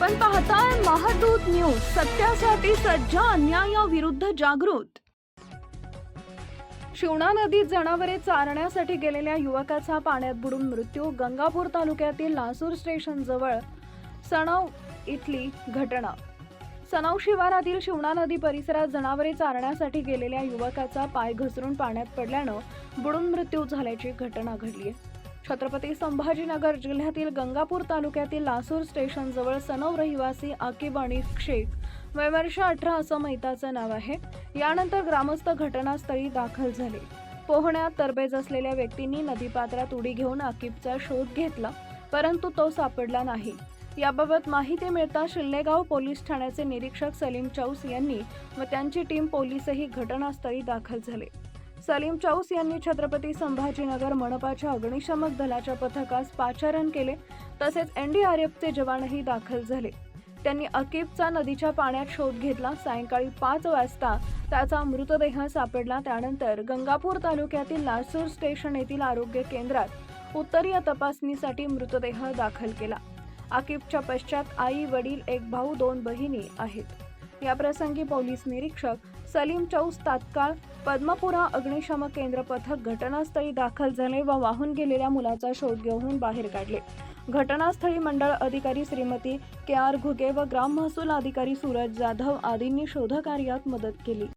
आपण पाहताय महादूत न्यूज सत्यासाठी सज्ज अन्यायाविरुद्ध जागृत. शिवणा नदीत जनावरे चारण्यासाठी गेलेल्या युवकाचा पाण्यात बुडून मृत्यू गंगापूर तालुक्यातील लासूर स्टेशन जवळ सणव इथली घटना. सणव शिवारातील शिवणा नदी परिसरात जनावरे चारण्यासाठी गेलेल्या युवकाचा पाय घसरून पाण्यात पडल्यानं बुडून मृत्यू झाल्याची घटना घडली आहे छत्रपती संभाजीनगर जिल्ह्यातील गंगापूर तालुक्यातील लासूर स्टेशनजवळ सनव रहिवासी आकिब आणि शेख. वयवर्ष अठरा असं मैताचं नाव आहे. यानंतर ग्रामस्थ घटनास्थळी दाखल झाले. पोहण्यात तरबेज असलेल्या व्यक्तींनी नदीपात्रात उडी घेऊन आकिबचा शोध घेतला परंतु तो सापडला नाही. याबाबत माहिती मिळता शिल्लेगाव पोलीस ठाण्याचे निरीक्षक सलीम चौस यांनी व त्यांची टीम पोलीसही घटनास्थळी दाखल झाले. सलीम चौस यांनी छत्रपती संभाजीनगर मनपाच्या अग्निशमक दलाच्या पथकास पाचारण केले तसेच एनडीआरएफचे जवानही दाखल झाले. त्यांनी अकीबचा नदीच्या पाण्यात शोध घेतला सायंकाळी पाच वाजता त्याचा मृतदेह सापडला त्यानंतर गंगापूर तालुक्यातील लासूर स्टेशन येथील आरोग्य केंद्रात उत्तरीय तपासणीसाठी मृतदेह दाखल केला. अकीबच्या पश्चात आई वडील एक भाऊ दोन बहिणी आहेत. याप्रसंगी पोलीस निरीक्षक सलीम चौस तात्काळ पद्मपुरा अग्निशमक केंद्र पथक घटनास्थळी दाखल झाले व वाहून गेलेल्या मुलाचा शोध घेऊन बाहेर काढले. घटनास्थळी मंडळ अधिकारी श्रीमती के आर घुगे व ग्राम महसूल अधिकारी सूरज जाधव आदींनी शोधकार्यात मदत केली.